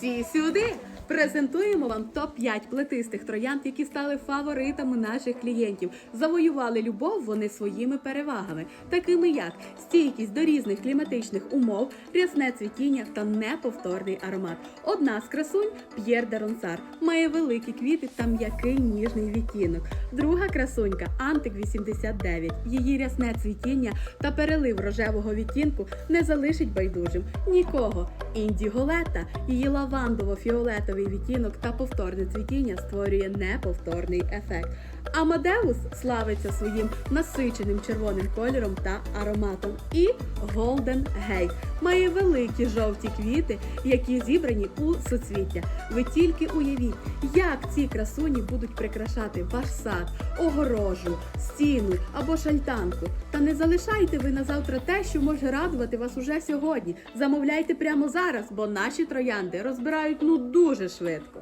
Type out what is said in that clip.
Всі сюди! Презентуємо вам топ-5 плетистих троянд, які стали фаворитами наших клієнтів. Завоювали любов вони своїми перевагами, такими як стійкість до різних кліматичних умов, рясне цвітіння та неповторний аромат. Одна з красунь П'єр де Ронсар має великі квіти та м'який ніжний відтінок. Друга красунька Антик 89. Її рясне цвітіння та перелив рожевого відтінку не залишить байдужим нікого. Індіголета, її лавандово-фіолетовий відтінок та повторне цвітіння створює неповторний ефект. Амадеус славиться своїм насиченим червоним кольором та ароматом. І Golden Gate має великі жовті квіти, які зібрані у суцвіття. Ви тільки уявіть, як ці красуні будуть прикрашати ваш сад, огорожу, стіну або шальтанку. Та не залишайте ви на завтра те, що може радувати вас уже сьогодні. Замовляйте прямо зараз, бо наші троянди розбирають ну дуже швидко.